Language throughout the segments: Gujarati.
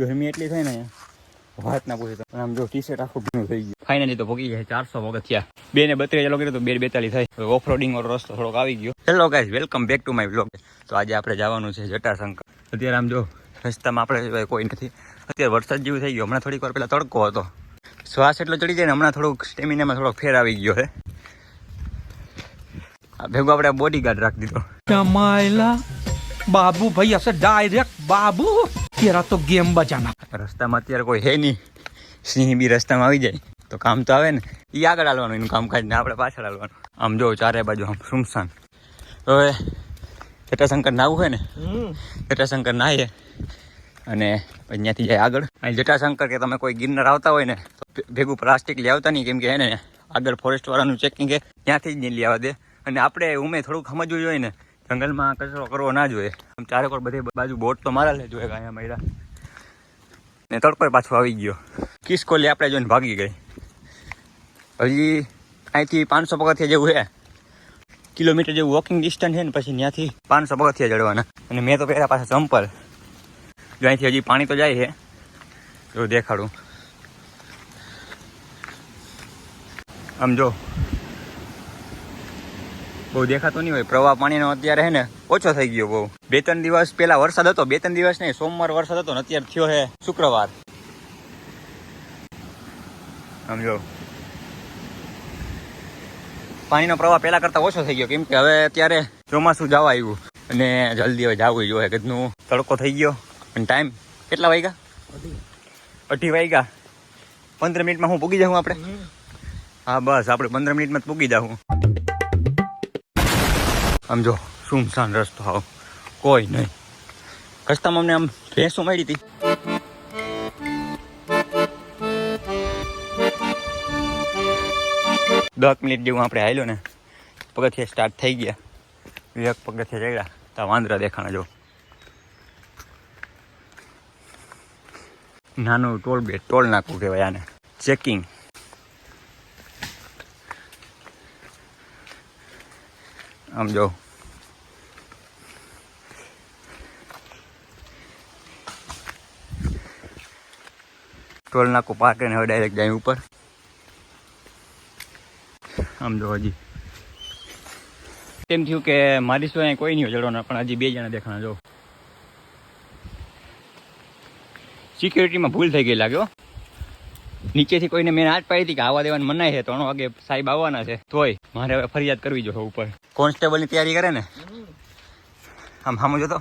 ગરમી એટલી થાય ને વાત ના પૂછે આમ જો ટી શર્ટ આખું ભીનું થઈ ગયું. ફાઇનલી તો ભોગી ગયા ચારસો વખત થયા. બે ને બત્રીસ ચાલો કર્યો તો બે બેતાલીસ થાય. હવે ઓફ રોડિંગ વાળો રસ્તો થોડોક આવી ગયો. Hello guys welcome back to my blog તો આજે આપણે જવાનું છે જટાશંકર અત્યારે આમ જો રસ્તામાં આપણે કોઈ નથી. અત્યારે વરસાદ જેવું થઈ ગયો. હમણાં થોડીક વાર પહેલાં તડકો હતો. શ્વાસ એટલો ચડી જાય ને હમણાં થોડુંક સ્ટેમિનામાં થોડોક ફેર આવી ગયો છે. ભેગું આપણે બોડી ગાર્ડ રાખી દીધો. બાબુ ભાઈ હશે ડાયરેક્ટ બાબુ. અત્યારે તો ગેમ બજાના. રસ્તામાં અત્યારે કોઈ હે નહીં. સિંહ બી રસ્તામાં આવી જાય. તો કામ તો આવે ને. એ આગળ હાલવાનું એનું કામકાજ ને આપણે પાછળ હાલવાનું. આમ જો ચારે બાજુ આમ સુમસાન. હવે જટાશંકર નાવું હોય ને? જટાશંકર નાહીએ. અને અહીંયાથી જાય આગળ. અહીં જટાશંકર કે તમે કોઈ ગિરનાર આવતા હોય ને તો ભેગું પ્લાસ્ટિક લઈ આવતા નહીં. કેમ કે હે ને આગળ ફોરેસ્ટવાળાનું ચેકિંગ હે. ત્યાંથી જ નહીં લઈ આવવા દે. અને આપણે ઉમે થોડુંક સમજવું જોઈએ ને જંગલમાં કચરો કરવો ના જોઈએ. આમ ચારે કોર બધી બાજુ બોટ તો મારા લે જોઈએ અહીંયા મૈરા ને તડકો પાછો આવી ગયો. કિસકોલી આપણે જોઈને ભાગી ગઈ. હજી અહીંથી પાંચસો પગથિયા જેવું છે. કિલોમીટર જેવું વોકિંગ ડિસ્ટન્સ છે ને પછી ત્યાંથી પાંચસો પગથિયા ચડવાના. અને મેં તો પહેલા પાછા ચંપલ જો અહીંથી હજી પાણી તો જાય છે. જો દેખાડું. આમ જો. બહુ દેખાતો નહીં હોય. પ્રવાહ પાણીનો અત્યારે હે ને ઓછો થઈ ગયો બહુ. બે ત્રણ દિવસ પહેલા વરસાદ હતો બે ત્રણ દિવસ નહીં સોમવાર વરસાદ હતો ને અત્યારે થયો હે શુક્રવાર. સમજો પાણીનો પ્રવાહ પહેલા કરતા ઓછો થઈ ગયો કેમ કે હવે અત્યારે ચોમાસું જવા આવ્યું. અને જલ્દી હવે જવું જોઈએ કદનું તડકો થઈ ગયો. અને ટાઈમ કેટલા વાગ્યા? અઢી વાગ્યા. પંદર મિનિટમાં હું પૂગી જાઉં આપણે? હા બસ આપણે પંદર મિનિટમાં જ પૂગી જાઉં. આમ જો, સુમસાન રસ્તો આવ. કોઈ નહીં. રસ્તામાં અમને આમ ભેંસો મળી હતી. દસ મિનિટ જેવું આપણે હાલ્યો ને, પગથિયા સ્ટાર્ટ થઈ ગયા. એક પગથિયા ચડ્યા. તો વાંદરા દેખાણા જો. નાનું ટોલ બે ટોલ નાખવું કહેવાય આને. ચેકિંગ આમ જો. ટોલ નાખો પાર કરીને હવે ડાયરેક્ટ જાય ઉપર. આમ જો હજી. તેમ થયું કે મારી સિવાય કોઈ નહીં ચડવાના પણ હજી બે જણા દેખાણા, જો. સિક્યુરિટીમાં ભૂલ થઈ ગઈ લાગ્યો નીચેથી કોઈને મેં આજ પાડી હતી કે આવવા દેવાની મનાય છે ત્રણ વાગે સાહેબ આવવાના છે, તોય. મારે હવે ફરિયાદ કરવી જોઈએ ઉપર. કોન્સ્ટેબલની તૈયારી કરે ને? આમ સામો જોતો.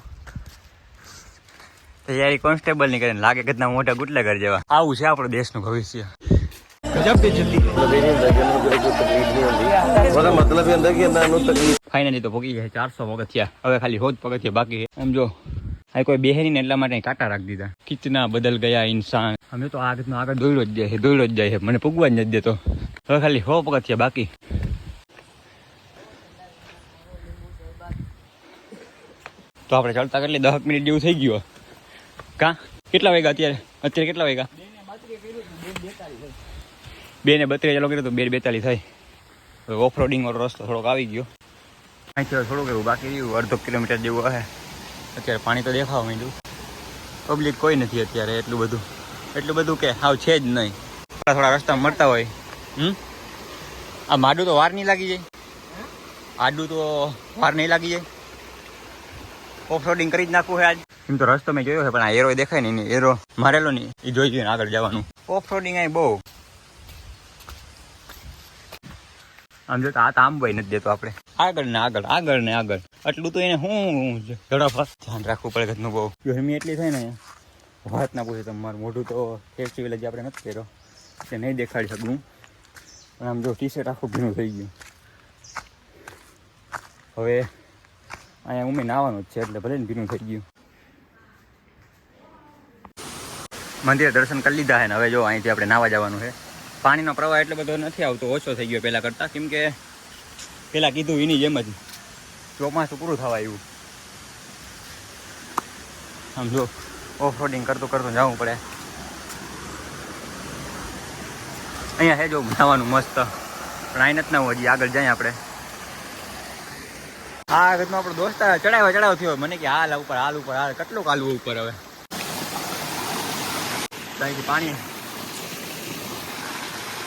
તૈયારી કોન્સ્ટેબલ કોન્સ્ટેબલની કરે લાગે કે મોટા ગુટલેગર જેવા. આવું છે આપણો દેશનું ભવિષ્ય. ફાઇનલી તો ભોગી ગયા ચારસો પગથિયા. હવે ખાલી હોજ પગથિયા બાકી એમ જો આ કોઈ બેહેરી ને એટલા માટે કાંટા રાખી દીધા. કિચના બદલ ગયા ઇન્સાન. અમે તો આગળ આગળ દોડ્યો જ જાય દોડ્યો જ જાય મને પૂગવા જ નથી દેતો હવે ખાલી હો પગથિયા બાકી. તો આપણે ચાલતા કેટલી દસ મિનિટ જેવું થઈ ગયું કા? કેટલા વાગ્યા અત્યારે? અત્યારે કેટલા વાગ્યા? બે ને બત્રીસ ચાલો કર્યું તો બે બેતાલીસ થાય. ઓફ રોડિંગ વાળો રસ્તો થોડોક આવી ગયો. અહીંથી થોડુંક એવું બાકી રહ્યું અડધો કિલોમીટર જેવું હશે અત્યારે પાણી તો દેખાવા માંડ્યું. પબ્લિક કોઈ નથી અત્યારે એટલું બધું. એટલું બધું કે હાવ છે જ નહીં. થોડા થોડા રસ્તા મળતા હોય. હમ? આ માડું તો વાર નહીં લાગી જાય. આડું તો વાર નહીં લાગી જાય. ઓફ રોડિંગ કરી જ નાખવું છે આજ. એમ તો રસ્તો મેં જોયો છે પણ આ એરો દેખાય ને એની એરો મારેલો નહીં. એ જોઈ જોઈને આગળ જવાનું. ઓફ રોડિંગ અહીં બહુ. આમ જો આ આમ ભાઈ નથી દેતો આપણે. આગળ ને આગળ આગળ ને આગળ. આટલું તો એને હું ઝડપ ધ્યાન રાખવું પડે ઘરનું બહુ. ગરમી એટલી થાય ને વાત ના પૂછે તમારું. મોઢું તો ફેસ્ટિવલ જ આપણે નથી કર્યો. તે નહીં દેખાડી શકું. પણ આમ જો ટી શર્ટ આખું ભીનું થઈ ગયું. હવે અહીંયા ઉમે નાવાનું જ છે, એટલે ભલે ને ભીનું થઈ ગયું. મંદિરે દર્શન કરી લીધા છે ને, હવે જો અહીંથી આપણે નાવા જવાનું છે. પાણીનો પ્રવાહ એટલો બધો નથી આવતો, ઓછો થઈ ગયો પહેલાં કરતાં, કેમ કે પહેલાં કીધું એની જેમ જ. ચોમાસું પૂરું થવા આવ્યું. આમ જો ઓફ રોડિંગ કરતું કરતું જવું પડે. અહીંયા હે જો, નાવાનું મસ્ત. પણ અહીં નથી નાવું, હજી આગળ જાય આપણે. હા ઘરનો આપણો દોસ્ત ચડાવ્યો ચડાવ થયો. મને કે હાલ ઉપર હાલ ઉપર કેટલું હાલવું ઉપર હવે? તો પાણી.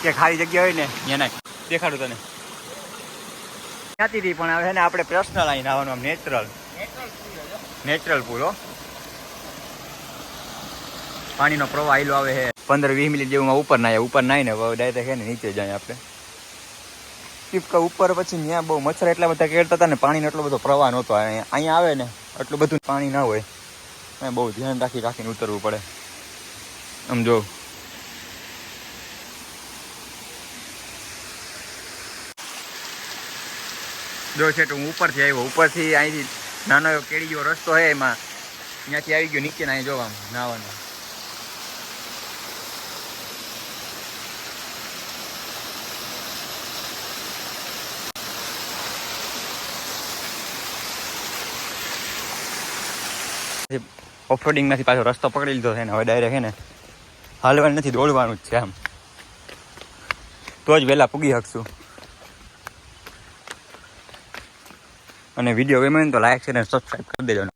કે ખાલી જગ્યા હોય ને ત્યાં તને. ત્યાંથી પણ હવે ને આપણે પર્સનલ અહીં નાવાનું નેચરલ નેચરલ પૂરો પાણીનો પ્રવાહ આયલો આવે છે. પંદર વીસ મિનિટ જેવું ઉપર નાય ઉપર નાય ને ડાયરેક્ટ ને નીચે જાય આપણે. ટીપકા ઉપર પછી ત્યાં બહુ મચ્છર એટલા બધા કેળતા હતા ને પાણીનો એટલો બધો પ્રવાહ નહોતો. અહીંયા આવે ને, એટલું બધું પાણી ના હોય. અહીંયા બહુ ધ્યાન રાખી રાખીને ઉતરવું પડે. આમ જો. જો છે હું ઉપરથી આવ્યો. ઉપરથી અહીંથી નાનો એવો કેળી જેવો રસ્તો છે એમાં. ત્યાંથી આવી ગયો નીચે અહીં જોવા. નાવાનો. ઓફરોડિંગમાંથી પાછો રસ્તો પકડી લીધો છે ને, હવે ડાયરેક્ટ છે ને, હાલવાનું નથી, દોડવાનું જ છે આમ તો જ વહેલા પૂગી શકશું. અને વીડિયો ગમે તો લાઈક છે ને સબસ્ક્રાઈબ કરી દેજો.